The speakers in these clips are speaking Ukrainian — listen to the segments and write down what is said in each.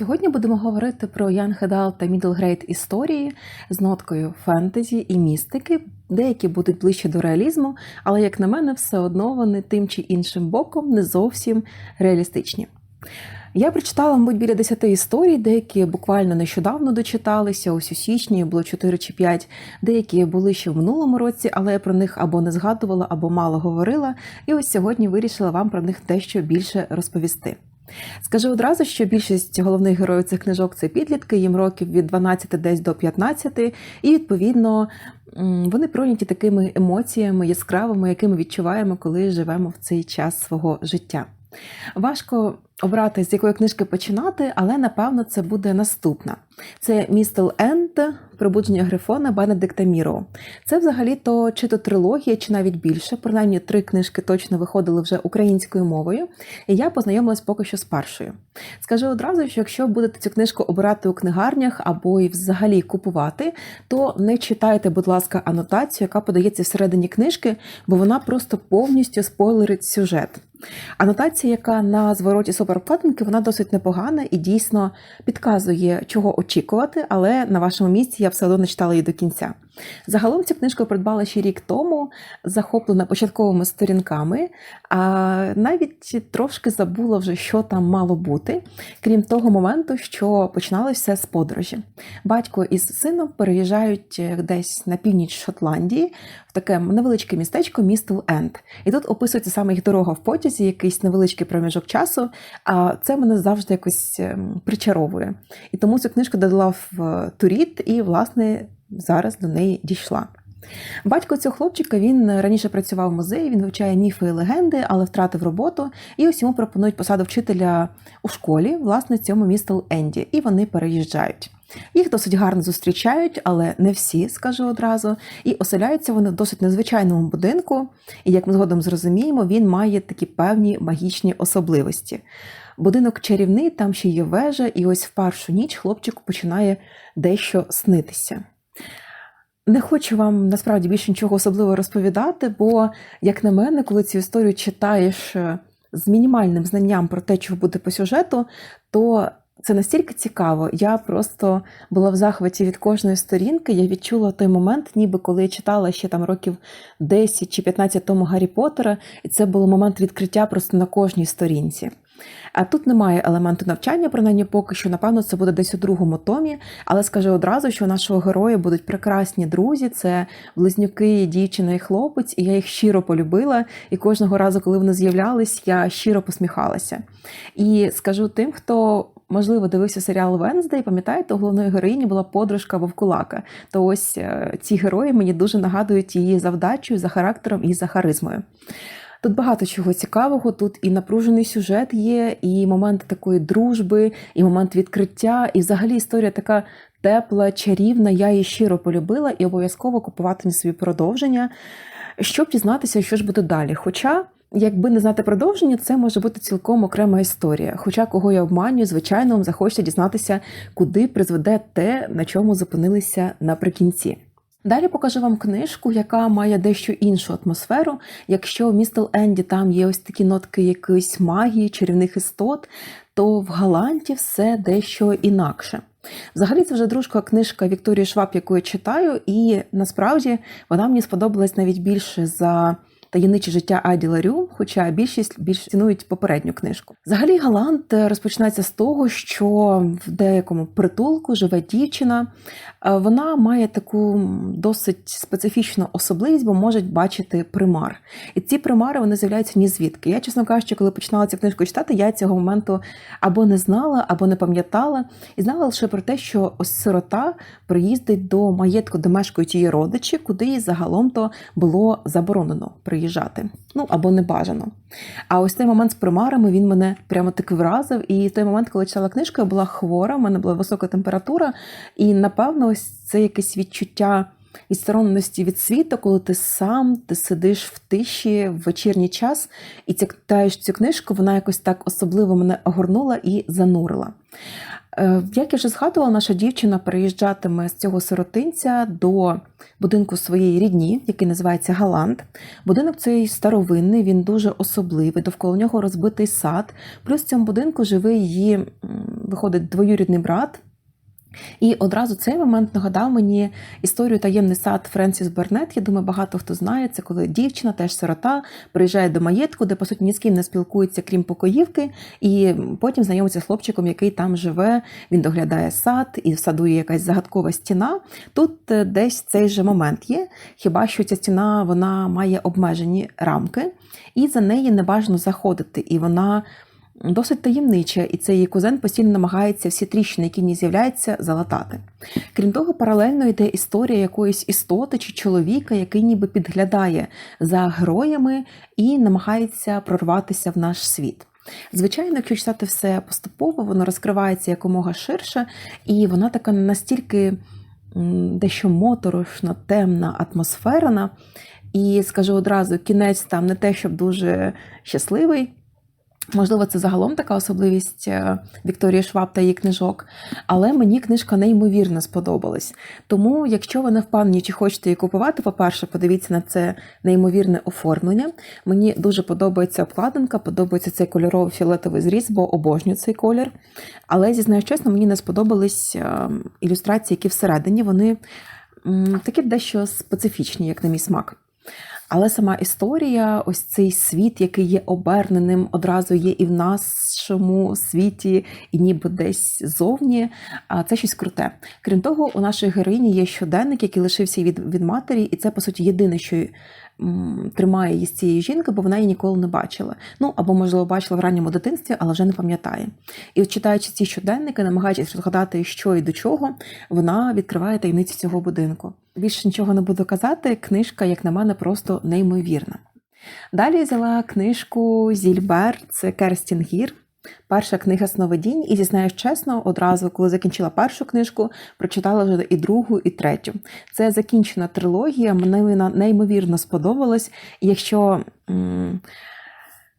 Сьогодні будемо говорити про Young Adult та Middle Grade історії з ноткою фентезі і містики. Деякі будуть ближче до реалізму, але, як на мене, все одно вони тим чи іншим боком не зовсім реалістичні. Я прочитала, мабуть, біля 10 історій, деякі буквально нещодавно дочиталися, ось у січні було 4 чи 5, деякі були ще в минулому році, але я про них або не згадувала, або мало говорила. І ось сьогодні вирішила вам про них дещо більше розповісти. Скажу одразу, що більшість головних героїв цих книжок це підлітки, їм років від 12 десь до 15, і відповідно вони пройняті такими емоціями яскравими, які ми відчуваємо, коли живемо в цей час свого життя. Важко обрати, з якої книжки починати, але напевно це буде наступна. Це Містл Енд, пробудження Грифона Бенедикта Міро. Це взагалі-то чи то трилогія, чи навіть більше. Принаймні три книжки точно виходили вже українською мовою, і я познайомилась поки що з першою. Скажу одразу, що якщо будете цю книжку обирати у книгарнях або і взагалі купувати, то не читайте, будь ласка, анотацію, яка подається всередині книжки, бо вона просто повністю спойлерить сюжет. Анотація, яка на звороті суперобкладинки, вона досить непогана і дійсно підказує, чого очікувати, але на вашому місці я все одно не читала її до кінця. Загалом цю книжку придбала ще рік тому, захоплена початковими сторінками, а навіть трошки забула вже, що там мало бути, крім того моменту, що починалося з подорожі. Батько із сином переїжджають десь на північ Шотландії, в таке невеличке містечко Містл Енд. І тут описується саме їх дорога в потязі, якийсь невеличкий проміжок часу. А це мене завжди якось ем, причаровує. І тому цю книжку додала в туріт, і, власне, зараз до неї дійшла. Батько цього хлопчика він раніше працював в музеї, він вивчає міфи і легенди, але втратив роботу. І ось йому пропонують посаду вчителя у школі, власне, цьому місту Енді, і вони переїжджають. Їх досить гарно зустрічають, але не всі, скажу одразу. І оселяються вони в досить незвичайному будинку. І як ми згодом зрозуміємо, він має такі певні магічні особливості. Будинок чарівний, там ще є вежа, і ось в першу ніч хлопчику починає дещо снитися. Не хочу вам насправді більше нічого особливого розповідати, бо, як на мене, коли цю історію читаєш е, з мінімальним знанням про те, що буде по сюжету, то це настільки цікаво. Я просто була в захваті від кожної сторінки. Я відчула той момент, ніби коли я читала ще там років 10 чи 15 тому Гаррі Поттера, і це був момент відкриття просто на кожній сторінці. А тут немає елементу навчання, принаймні поки що, напевно, це буде десь у другому томі. Але скажу одразу, що у нашого героя будуть прекрасні друзі, це близнюки, дівчина і хлопець, і я їх щиро полюбила. І кожного разу, коли вони з'являлись, я щиро посміхалася. І скажу тим, хто. Можливо, дивився серіал Венздей, пам'ятаєте, у головної героїні була подружка Вовкулака. То ось е, ці герої мені дуже нагадують її завдачею, за характером і за харизмою. Тут багато чого цікавого. Тут і напружений сюжет є, і момент такої дружби, і момент відкриття, і взагалі історія така тепла, чарівна. Я її щиро полюбила і обов'язково купуватиму собі продовження, щоб дізнатися, що ж буде далі. Хоча. Якби не знати продовження, це може бути цілком окрема історія. Хоча кого я обманюю, звичайно, вам захочеться дізнатися, куди призведе те, на чому зупинилися наприкінці. Далі покажу вам книжку, яка має дещо іншу атмосферу. Якщо в Містл Енді там є ось такі нотки якоїсь магії, чарівних істот, то в Галанті все дещо інакше. Взагалі, це вже дружка книжка Вікторії Шваб, яку я читаю, і насправді вона мені сподобалась навіть більше за таємниче життя Аді Ларю, хоча більшість більш цінують попередню книжку. Взагалі, Галант розпочинається з того, що в деякому притулку живе дівчина. Вона має таку досить специфічну особливість, бо може бачити примар. І ці примари вони з'являються ні звідки. Я, чесно кажучи, коли починала цю книжку читати, я цього моменту або не знала, або не пам'ятала, і знала лише про те, що ось сирота приїздить до маєтку, де мешкають її родичі, куди їй загалом то було заборонено приїжджати. Ну або не бажано. А ось той момент з примарами він мене прямо таки вразив. І той момент, коли читала книжку, я була хвора, в мене була висока температура, і напевно, ось це якесь відчуття. Відстороненості від світу, коли ти сам ти сидиш в тиші в вечірній час і читаєш цю книжку, вона якось так особливо мене огорнула і занурила. Е, Як я вже згадувала, наша дівчина переїжджатиме з цього сиротинця до будинку своєї рідні, який називається Галант. Будинок цей старовинний, він дуже особливий, довкола нього розбитий сад. Плюс в цьому будинку живе її, виходить, двоюрідний брат. І одразу цей момент нагадав мені історію таємний сад Френсіс Бернет. Я думаю, багато хто знає це, коли дівчина, теж сирота, приїжджає до маєтку, де по суті ні з ким не спілкується, крім покоївки, і потім знайомиться з хлопчиком, який там живе. Він доглядає сад, і в саду є якась загадкова стіна. Тут е, десь цей же момент є. Хіба що ця стіна вона має обмежені рамки, і за неї не бажано заходити, і вона досить таємнича, і цей її кузен постійно намагається всі тріщини, які в з'являються, залатати. Крім того, паралельно йде історія якоїсь істоти чи чоловіка, який ніби підглядає за героями і намагається прорватися в наш світ. Звичайно, якщо читати все поступово, воно розкривається якомога ширше, і вона така настільки дещо моторошна, темна, атмосферна. І скажу одразу, кінець там не те, щоб дуже щасливий. Можливо, це загалом така особливість е, Вікторії Шваб та її книжок, але мені книжка неймовірно сподобалась. Тому, якщо ви не впевнені, чи хочете її купувати, по-перше, подивіться на це неймовірне оформлення. Мені дуже подобається обкладинка, подобається цей кольоровий фіолетовий зріз, бо обожнюю цей колір. Але зізнаюсь чесно, мені не сподобались е, ілюстрації, які всередині вони такі дещо специфічні, як на мій смак. Але сама історія, ось цей світ, який є оберненим, одразу є і в нашому світі, і ніби десь зовні. Це щось круте. Крім того, у нашої героїні є щоденник, який лишився від, від матері, і це, по суті, єдине, що тримає її з цієї жінки, бо вона її ніколи не бачила. Ну або, можливо, бачила в ранньому дитинстві, але вже не пам'ятає. І от читаючи ці щоденники, намагаючись розгадати, що і до чого, вона відкриває таємниці цього будинку. Більше нічого не буду казати. Книжка, як на мене, просто неймовірна. Далі взяла книжку Зільбер, це Керстін Гір. Перша книга сновидінь, і зізнаюсь чесно, одразу, коли закінчила першу книжку, прочитала вже і другу, і третю. Це закінчена трилогія, мені вона неймовірно сподобалась. Якщо м-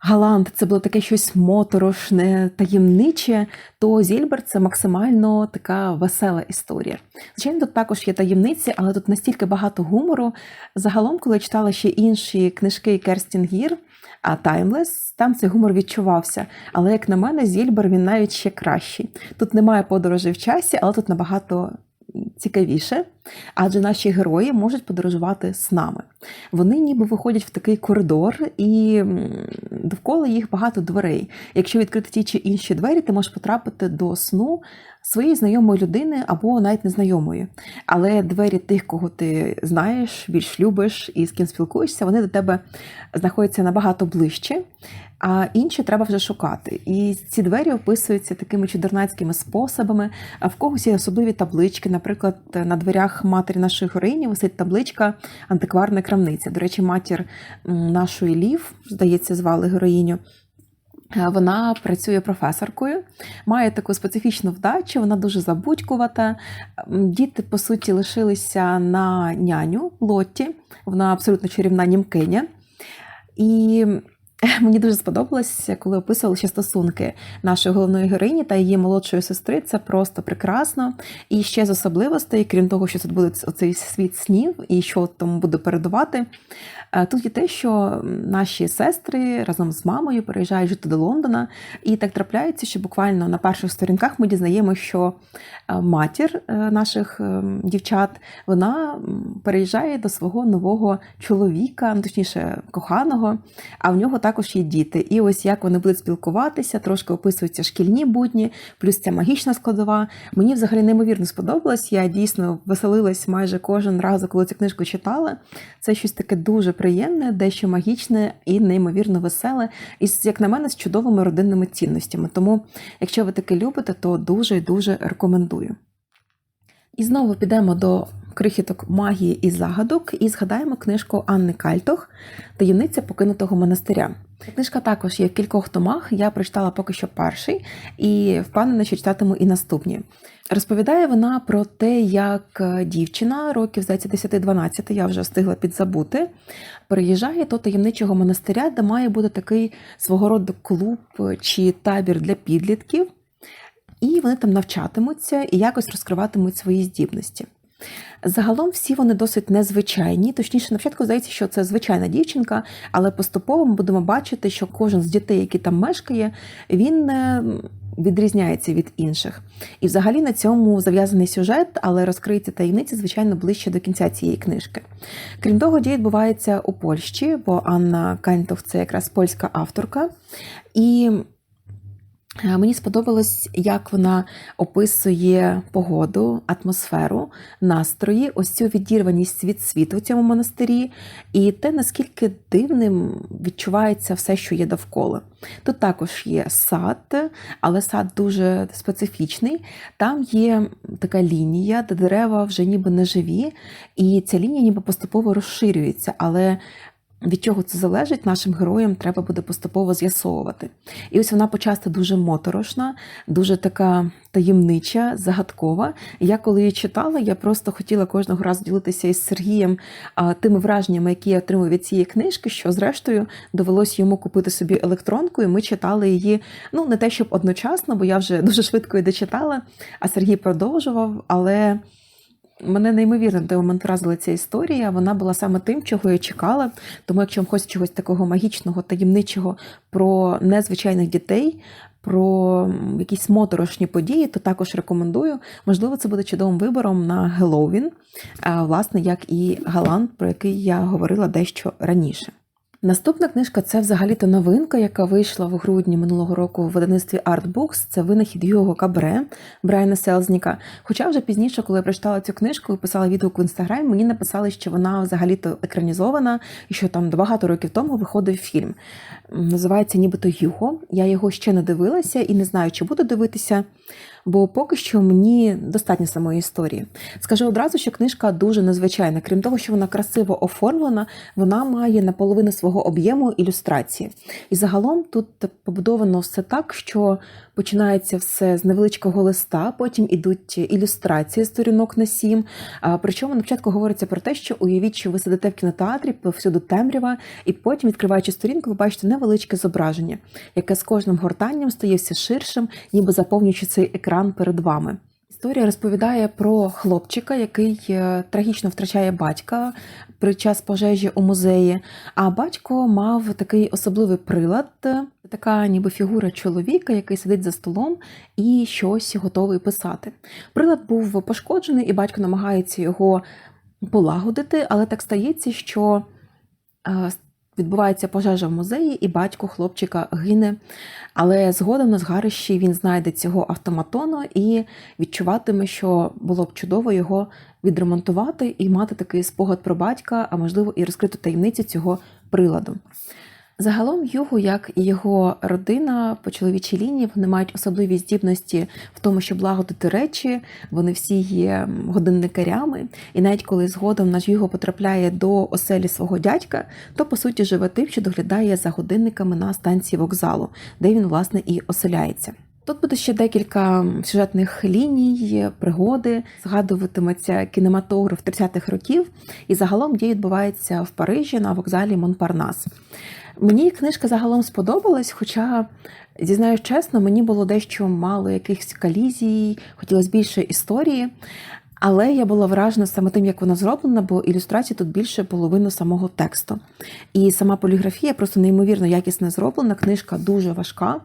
Галант це було таке щось моторошне, таємниче, то Зільбер це максимально така весела історія. Звичайно, тут також є таємниці, але тут настільки багато гумору. Загалом, коли читала ще інші книжки Керстін Гір, а Таймлес, там цей гумор відчувався. Але, як на мене, Зільбер він навіть ще кращий. Тут немає подорожей в часі, але тут набагато цікавіше, адже наші герої можуть подорожувати з нами. Вони ніби виходять в такий коридор, і довкола їх багато дверей. Якщо відкрити ті чи інші двері, ти можеш потрапити до сну своєї знайомої людини або навіть незнайомої. Але двері тих, кого ти знаєш, більш любиш і з ким спілкуєшся, вони до тебе знаходяться набагато ближче. А інші треба вже шукати. І ці двері описуються такими чудернацькими способами. В когось є особливі таблички. Наприклад, на дверях матері нашої героїні висить табличка антикварна крамниця. До речі, матір нашої Лів, здається, звали героїню. Е, Вона працює професоркою, має таку специфічну вдачу, вона дуже забудькувата. Діти, по суті, лишилися на няню Лотті, вона абсолютно чарівна німкиня. І Мені дуже сподобалось, коли описували ще стосунки нашої головної героїні та її молодшої сестри. Це просто прекрасно. І ще з особливостей, крім того, що тут буде оцей світ снів і що там буде передувати. е, Тут є те, що наші сестри разом з мамою переїжджають жити до Лондона, і так трапляється, що буквально на перших сторінках ми дізнаємося, що е, матір е, наших дівчат вона переїжджає до свого нового чоловіка, ну, точніше, коханого, а в нього також є діти. І ось як вони будуть спілкуватися, трошки описуються шкільні будні, плюс ця магічна складова. Мені взагалі неймовірно сподобалось. Я дійсно веселилась майже кожен раз, коли цю книжку читала. Це щось таке дуже приємне, дещо магічне і неймовірно веселе, і як на мене, з чудовими родинними цінностями. Тому, якщо ви таке любите, то дуже і дуже рекомендую. І знову підемо до крихіток магії і загадок і згадаємо книжку Анни Кальтох Таємниця покинутого монастиря. Книжка також є в кількох томах. Я прочитала поки що перший і впевнена, що читатиму і наступні. Розповідає вона про те, як е, дівчина років здається 10-12, я вже встигла підзабути, переїжджає до таємничого монастиря, де має бути такий свого роду клуб чи табір для підлітків. і вони там навчатимуться і якось розкриватимуть свої здібності. Загалом всі вони досить незвичайні, точніше, на початку здається, що це звичайна дівчинка, але поступово ми будемо бачити, що кожен з дітей, який там мешкає, він е, відрізняється від інших. І взагалі на цьому зав'язаний сюжет, але розкриється таємниці, звичайно, ближче до кінця цієї книжки. Крім того, дія відбувається у Польщі, бо Анна Кантов це якраз польська авторка. І Мені сподобалось, як вона описує погоду, атмосферу, настрої, ось цю відірваність від світу в цьому монастирі, і те, наскільки дивним відчувається все, що є довкола. Тут також є сад, але сад дуже специфічний. Там є така лінія, де дерева вже ніби не живі, і ця лінія ніби поступово розширюється, але від чого це залежить, нашим героям треба буде поступово з'ясовувати. І ось вона почасти дуже моторошна, дуже така таємнича, загадкова. Я коли її читала, я просто хотіла кожного разу ділитися із Сергієм тими враженнями, які я отримую від цієї книжки, що зрештою довелося йому купити собі електронку, і ми читали її. Ну не те, щоб одночасно, бо я вже дуже швидко її дочитала, а Сергій продовжував, але. Мене неймовірно в момент вразила ця історія. Вона була саме тим, чого я чекала. Тому, якщо вам хочеться чогось такого магічного, таємничого про незвичайних дітей, про якісь моторошні події, то також рекомендую. Можливо, це буде чудовим вибором на Геловін, власне, як і Галант, про який я говорила дещо раніше. Наступна книжка це взагалі-то новинка, яка вийшла в грудні минулого року в видавництві Artbooks. Це винахід Юго Кабре Брайана Селзніка. Хоча вже пізніше, коли я прочитала цю книжку і писала відгук в інстаграмі, мені написали, що вона взагалі-то екранізована і що там багато років тому виходив фільм. Називається нібито Юго. Я його ще не дивилася і не знаю, чи буду дивитися бо поки що мені достатньо самої історії. Скажу одразу, що книжка дуже незвичайна. Крім того, що вона красиво оформлена, вона має наполовину свого об'єму ілюстрації. І загалом тут побудовано все так, що починається все з невеличкого листа, потім ідуть ілюстрації сторінок на сім. Причому на початку говориться про те, що уявіть, що ви сидите в кінотеатрі, повсюду темрява, і потім, відкриваючи сторінку, ви бачите невеличке зображення, яке з кожним гортанням стає все ширшим, ніби заповнюючи цей екран перед вами. Історія розповідає про хлопчика, який е, трагічно втрачає батька під час пожежі у музеї. А батько мав такий особливий прилад, така ніби фігура чоловіка, який сидить за столом і щось готовий писати. Прилад був пошкоджений, і батько намагається його полагодити, але так стається, що е, Відбувається пожежа в музеї, і батько хлопчика гине. Але згодом на згарищі він знайде цього автоматону і відчуватиме, що було б чудово його відремонтувати і мати такий спогад про батька, а можливо, і розкриту таємницю цього приладу. Загалом Югу, як і його родина по чоловічій лінії, вони мають особливі здібності в тому, щоб лагодити речі. Вони всі є годинникарями, і навіть коли згодом наш Юго потрапляє до оселі свого дядька, то по суті живе тим, що доглядає за годинниками на станції вокзалу, де він власне і оселяється. Тут буде ще декілька сюжетних ліній, пригоди, згадуватиметься кінематограф 30-х років, і загалом дія відбувається в Парижі на вокзалі Монпарнас. Мені книжка загалом сподобалась, хоча, зізнаюсь чесно, мені було дещо мало якихось колізій, хотілося більше історії. Але я була вражена саме тим, як вона зроблена, бо ілюстрації тут більше половини самого тексту. І сама поліграфія просто неймовірно якісно зроблена. Книжка дуже важка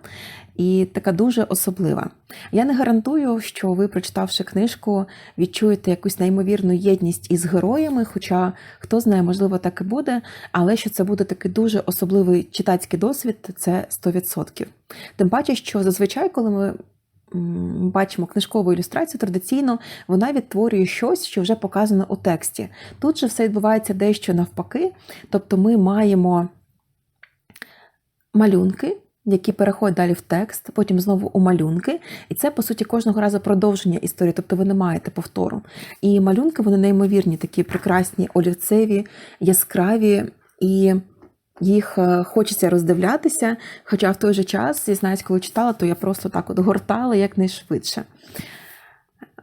і така дуже особлива. Я не гарантую, що ви, прочитавши книжку, відчуєте якусь неймовірну єдність із героями, хоча хто знає, можливо, так і буде, але що це буде такий дуже особливий читацький досвід, це 100%. Тим паче, що зазвичай, коли ми. Бачимо книжкову ілюстрацію, традиційно вона відтворює щось, що вже показано у тексті. Тут же все відбувається дещо навпаки, тобто ми маємо малюнки, які переходять далі в текст, потім знову у малюнки. І це, по суті, кожного разу продовження історії, тобто ви не маєте повтору. І малюнки, вони неймовірні, такі прекрасні, олівцеві, яскраві і. Їх е, хочеться роздивлятися, хоча в той же час, зізнаюсь, коли читала, то я просто так от гортала якнайшвидше.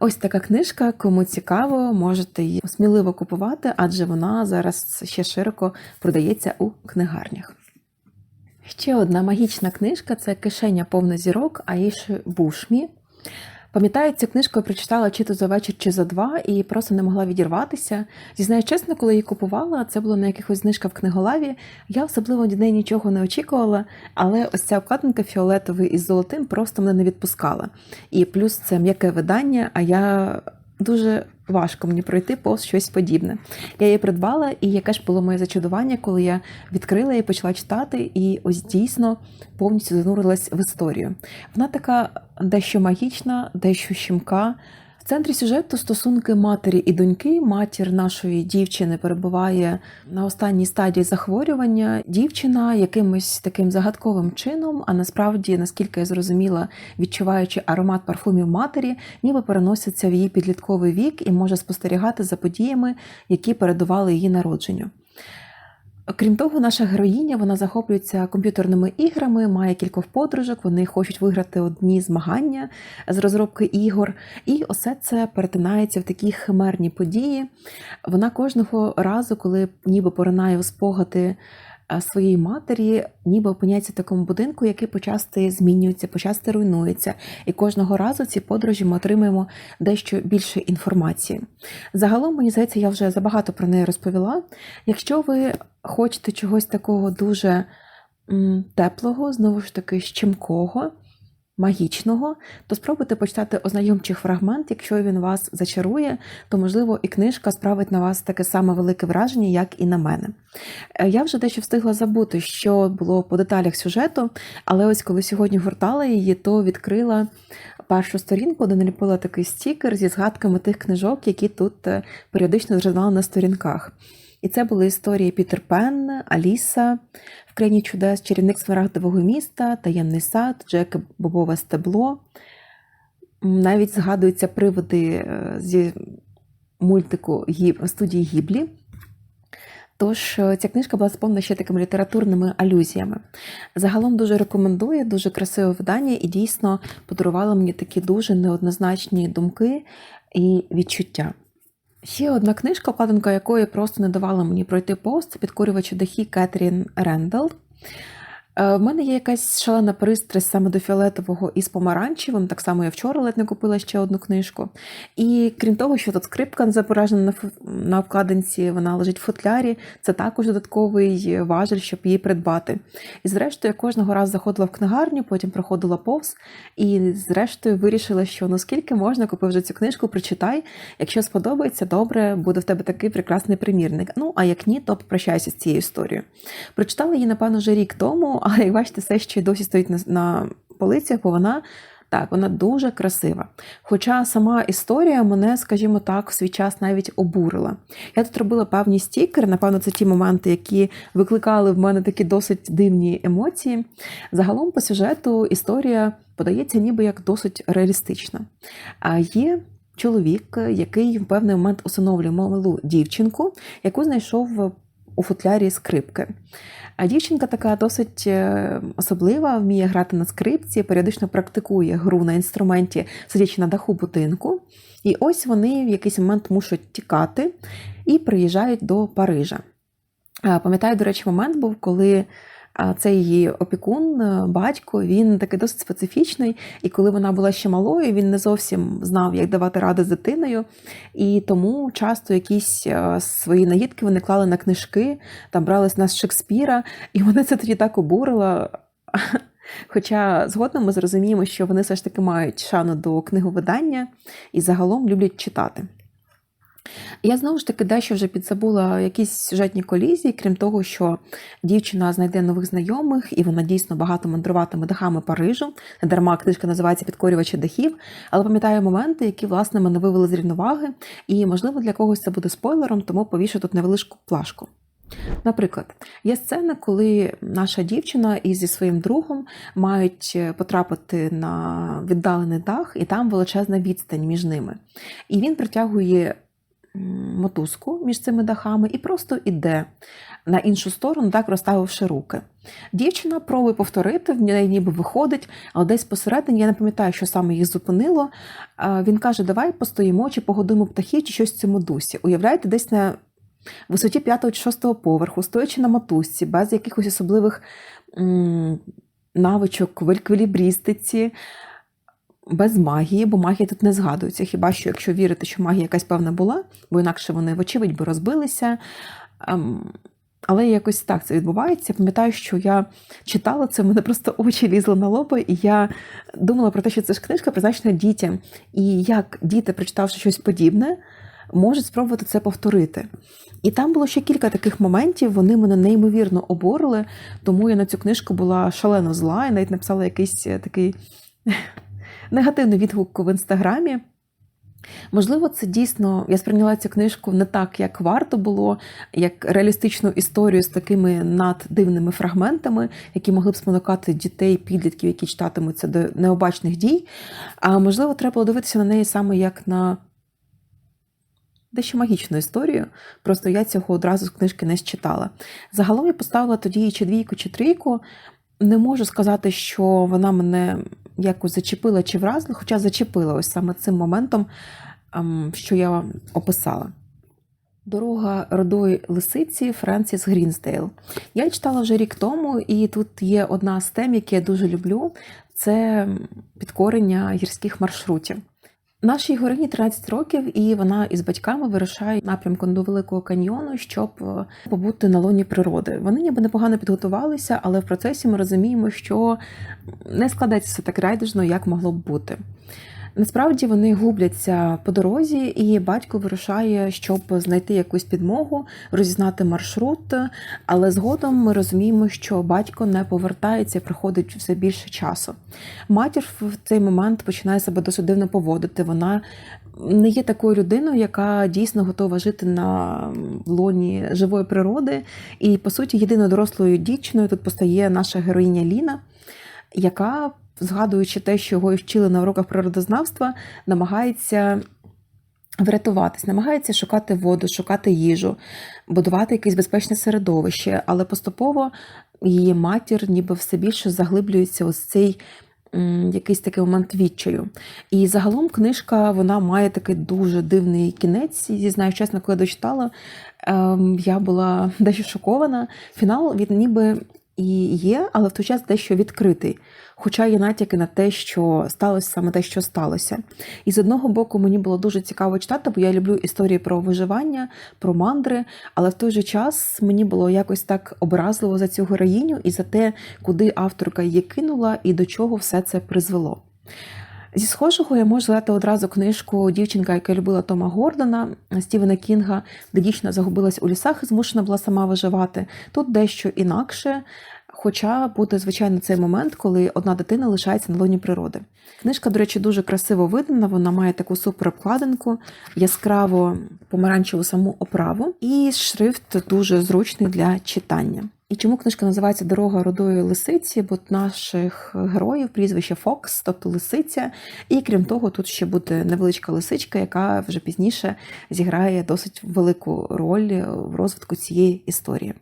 Ось така книжка, кому цікаво, можете її сміливо купувати, адже вона зараз ще широко продається у книгарнях. Ще одна магічна книжка це кишеня повна зірок Аїші Бушмі. Пам'ятаю, цю книжку я прочитала чи то за вечір, чи за два, і просто не могла відірватися. Зізнаюсь чесно, коли її купувала, це було на якихось знижках в книголаві. Я особливо від неї нічого не очікувала, але ось ця обкладинка фіолетовий із золотим просто мене не відпускала. І плюс це м'яке видання, а я дуже важко мені пройти повз щось подібне. Я її придбала, і яке ж було моє зачудування, коли я відкрила і почала читати, і ось дійсно повністю занурилась в історію. Вона така дещо магічна, дещо щемка. Центрі сюжету стосунки матері і доньки. Матір нашої дівчини перебуває на останній стадії захворювання. Дівчина якимось таким загадковим чином, а насправді, наскільки я зрозуміла, відчуваючи аромат парфумів матері, ніби переноситься в її підлітковий вік і може спостерігати за подіями, які передували її народженню. Крім того, наша героїня вона захоплюється комп'ютерними іграми, має кількох подружок, вони хочуть виграти одні змагання з розробки ігор, і усе це перетинається в такі химерні події. Вона кожного разу, коли ніби поринає у спогади е, своєї матері, ніби опиняється в такому будинку, який почасти змінюється, почасти руйнується. І кожного разу ці подорожі ми отримуємо дещо більше інформації. Загалом, мені здається, я вже забагато про неї розповіла. Якщо ви хочете чогось такого дуже теплого, знову ж таки, щемкого, магічного, то спробуйте почитати ознайомчий фрагмент. Якщо він вас зачарує, то, можливо, і книжка справить на вас таке саме велике враження, як і на мене. Е, Я вже дещо встигла забути, що було по деталях сюжету, але ось коли сьогодні гортала її, то відкрила першу сторінку, де наліпила такий стікер зі згадками тих книжок, які тут е, періодично зрізали на сторінках. І це були історії Пітер Пен, Аліса, в країні чудес, чарівник смарагдового міста, таємний сад, Джек Бобове стебло. Навіть згадуються приводи е, зі мультику студії Гіблі. Тож е, ця книжка була сповнена ще такими літературними алюзіями. Загалом дуже рекомендую, дуже красиве видання і дійсно подарувала мені такі дуже неоднозначні думки і відчуття. Ще одна книжка, вкладинка якої просто не давала мені пройти пост, це дахі дахи Кетрін Рендал. Е, В мене є якась шалена пристрасть саме до фіолетового із помаранчевим. Так само я вчора ледь не купила ще одну книжку. І крім того, що тут скрипка зображена на, на обкладинці, вона лежить в футлярі, це також додатковий важель, щоб її придбати. І зрештою, я кожного разу заходила в книгарню, потім проходила повз, і зрештою вирішила, що ну можна, купив вже цю книжку, прочитай. Якщо сподобається, добре, буде в тебе такий прекрасний примірник. Ну, а як ні, то попрощайся з цією історією. Прочитала її, напевно, вже рік тому, але як бачите, все ще досі стоїть на, на полицях, бо вона. Так, вона дуже красива. Хоча сама історія мене, скажімо так, в свій час навіть обурила. Я тут робила певні стікери, напевно, це ті моменти, які викликали в мене такі досить дивні емоції. Загалом по сюжету історія подається ніби як досить реалістична. А є чоловік, який в певний момент усиновлює малу дівчинку, яку знайшов у футлярі скрипки. А дівчинка така досить е, особлива, вміє грати на скрипці, періодично практикує гру на інструменті, сидячи на даху будинку. І ось вони в якийсь момент мушуть тікати і приїжджають до Парижа. Пам'ятаю, до речі, момент був, коли а, цей її опікун, е, батько, він такий досить специфічний. І коли вона була ще малою, він не зовсім знав, як давати ради з дитиною. І тому часто якісь е, свої наїдки вони клали на книжки, там брали з нас Шекспіра, і мене це тоді так обурило. Хоча згодом ми зрозуміємо, що вони все ж таки мають шану до книговидання і загалом люблять читати. Я знову ж таки дещо вже підзабула якісь сюжетні колізії, крім того, що дівчина знайде нових знайомих, і вона дійсно багато мандруватиме дахами Парижу. Дарма книжка називається Підкорювачі дахів. Але пам'ятаю моменти, які власне мене вивели з рівноваги, і можливо для когось це буде спойлером, тому повішу тут невеличку плашку. Наприклад, є сцена, коли наша дівчина із зі своїм другом мають е, потрапити на віддалений дах, і там величезна відстань між ними. І він притягує мотузку між цими дахами і просто іде на іншу сторону, так розставивши руки. Дівчина пробує повторити, в неї ніби виходить, але десь посередині, я не пам'ятаю, що саме їх зупинило. Він каже: Давай постоїмо чи погодуємо птахів, чи щось в цьому дусі. Уявляєте, десь на висоті 5 чи 6 поверху, стоячи на мотузці, без якихось особливих навичок в еквілібрістиці. Без магії, бо магія тут не згадується. Хіба що, якщо вірити, що магія якась певна була, бо інакше вони, вочевидь, би розбилися. Ем, але якось так це відбувається. Я пам'ятаю, що я читала це, в мене просто очі лізли на лоби, і я думала про те, що це ж книжка призначена дітям. І як діти, прочитавши щось подібне, можуть спробувати це повторити. І там було ще кілька таких моментів, вони мене неймовірно оборили, тому я на цю книжку була шалено зла і навіть написала якийсь е, такий негативний відгук в інстаграмі. Можливо, це дійсно я сприйняла цю книжку не так, як варто було, як реалістичну історію з такими наддивними фрагментами, які могли б спонукати дітей, підлітків, які читатимуться до необачних дій. А можливо, треба було дивитися на неї саме як на дещо магічну історію. Просто я цього одразу з книжки не считала. Загалом я поставила тоді чи двійку, чи трійку. Не можу сказати, що вона мене якось зачепила чи вразила, хоча зачепила ось саме цим моментом, ем, що я описала. Дорога родої лисиці Френсіс Грінсдейл. Я читала вже рік тому, і тут є одна з тем, які я дуже люблю: це підкорення гірських маршрутів. Нашій горині 13 років, і вона із батьками вирушає напрямком до Великого каньйону, щоб е, побути на лоні природи. Вони ніби непогано підготувалися, але в процесі ми розуміємо, що не складається все так райдужно, як могло б бути. Насправді вони губляться по дорозі, і батько вирушає, щоб знайти якусь підмогу, розізнати маршрут. Але згодом ми розуміємо, що батько не повертається, приходить все більше часу. Матір в цей момент починає себе досить дивно поводити. Вона не є такою людиною, яка дійсно готова жити на лоні живої природи. І, по суті, єдиною дорослою дівчиною тут постає наша героїня Ліна, яка згадуючи те, що його вчили на уроках природознавства, намагається врятуватись, намагається шукати воду, шукати їжу, будувати якесь безпечне середовище, але поступово її матір ніби все більше заглиблюється ось цей. Якийсь такий момент відчаю. І загалом книжка вона має такий дуже дивний кінець. Зізнаю, чесно, коли дочитала, ем, я була дещо шокована. Фінал він ніби і є, але в той час дещо відкритий. Хоча є натяки на те, що сталося саме те, що сталося. І з одного боку, мені було дуже цікаво читати, бо я люблю історії про виживання, про мандри, але в той же час мені було якось так образливо за цю героїню і за те, куди авторка її кинула і до чого все це призвело. Зі схожого я можу згадати одразу книжку Дівчинка, яка любила Тома Гордона Стівена Кінга, де дівчина загубилась у лісах і змушена була сама виживати. Тут дещо інакше. Хоча буде, звичайно, цей момент, коли одна дитина лишається на лоні природи. Книжка, до речі, дуже красиво видана, вона має таку суперобкладинку, яскраво помаранчеву саму оправу, і шрифт дуже зручний для читання. І чому книжка називається Дорога родої лисиці? Бо наших героїв прізвище Фокс, тобто лисиця. І крім того, тут ще буде невеличка лисичка, яка вже пізніше зіграє досить велику роль в розвитку цієї історії.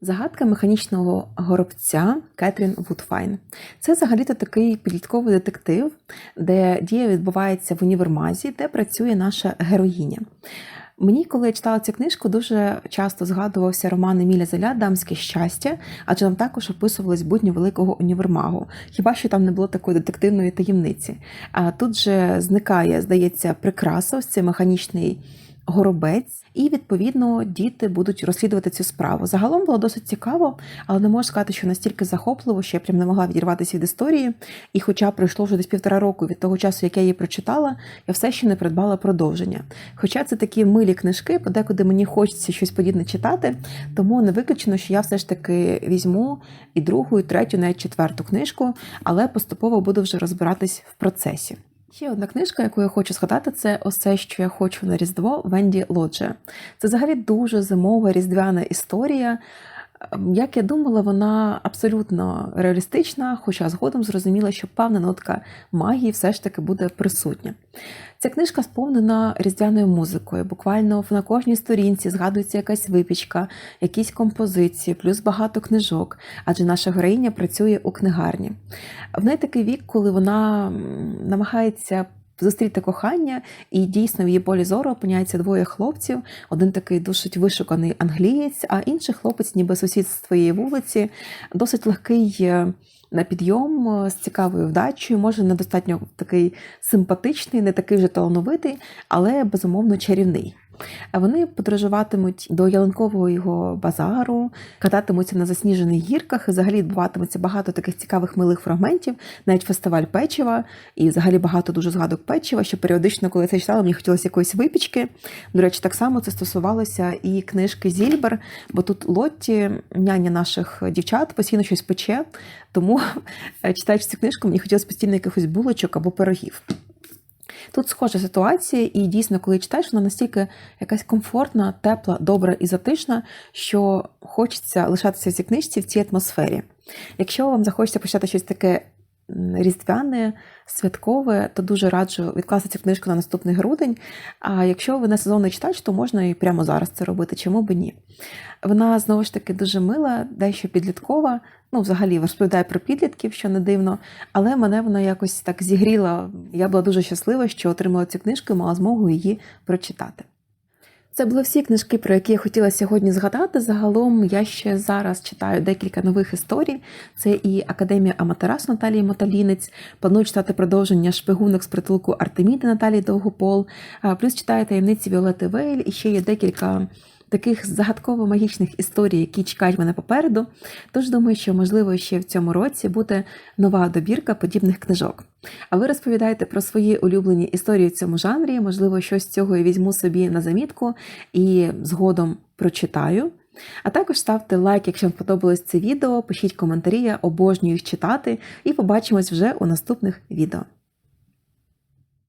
Загадка механічного горобця Кетрін Вудфайн. Це взагалі-то такий підлітковий детектив, де дія відбувається в універмазі, де працює наша героїня. Мені, коли я читала цю книжку, дуже часто згадувався роман Еміля Золя Дамське щастя, адже там також описувались будні великого універмагу. Хіба що там не було такої детективної таємниці? А тут же зникає, здається, прикраса, ось цей механічний горобець, і відповідно діти будуть розслідувати цю справу. Загалом було досить цікаво, але не можу сказати, що настільки захопливо, що я прям не могла відірватися від історії. І, хоча пройшло вже десь півтора року від того часу, як я її прочитала, я все ще не придбала продовження. Хоча це такі милі книжки, подекуди мені хочеться щось подібне читати, тому не виключено, що я все ж таки візьму і другу, і третю, навіть четверту книжку, але поступово буду вже розбиратись в процесі. Ще одна книжка, яку я хочу згадати, це Осе, що я хочу на Різдво Венді Лоджа. Це взагалі дуже зимова різдвяна історія. Як я думала, вона абсолютно реалістична, хоча згодом зрозуміла, що певна нотка магії все ж таки буде присутня. Ця книжка сповнена різдвяною музикою. Буквально на кожній сторінці згадується якась випічка, якісь композиції, плюс багато книжок, адже наша героїня працює у книгарні. В неї такий вік, коли вона намагається зустріти кохання, і дійсно в її полі зору опиняється двоє хлопців. Один такий досить вишуканий англієць, а інший хлопець, ніби сусід з твоєї вулиці, досить легкий. е, На підйом е, з цікавою вдачею, може недостатньо такий симпатичний, не такий вже талановитий, але безумовно чарівний. А вони подорожуватимуть до ялинкового його базару, кататимуться на засніжених гірках, і взагалі відбуватиметься багато таких цікавих милих фрагментів, навіть фестиваль печива, і взагалі багато дуже згадок печива, що періодично, коли це читала, мені хотілося якоїсь випічки. До речі, так само це стосувалося і книжки Зільбер, бо тут Лотті, няня наших дівчат, постійно щось пече, тому читаючи цю книжку, мені хотілося постійно якихось булочок або пирогів. Тут схожа ситуація, і дійсно, коли читаєш, вона настільки якась комфортна, тепла, добра і затишна, що хочеться лишатися в цій книжці в цій атмосфері. Якщо вам захочеться почитати щось таке різдвяне, святкове, то дуже раджу відкласти цю книжку на наступний грудень. А якщо ви не сезонний читач, то можна і прямо зараз це робити, чому би ні. Вона знову ж таки дуже мила, дещо підліткова. Ну, взагалі розповідає про підлітків, що не дивно, але мене вона якось так зігріла. Я була дуже щаслива, що отримала цю книжку і мала змогу її прочитати. Це були всі книжки, про які я хотіла сьогодні згадати. Загалом я ще зараз читаю декілька нових історій. Це і Академія Аматерасу Наталії Моталінець. Планую читати продовження шпигунок з притулку Артеміди Наталії Довгопол. Плюс читаю таємниці Віолети Вейль і ще є декілька. Таких загадково-магічних історій, які чекають мене попереду. Тож думаю, що можливо ще в цьому році буде нова добірка подібних книжок. А ви розповідаєте про свої улюблені історії в цьому жанрі. Можливо, щось з цього я візьму собі на замітку і згодом прочитаю. А також ставте лайк, якщо вам сподобалось це відео, пишіть коментарі, я обожнюю їх читати, і побачимось вже у наступних відео.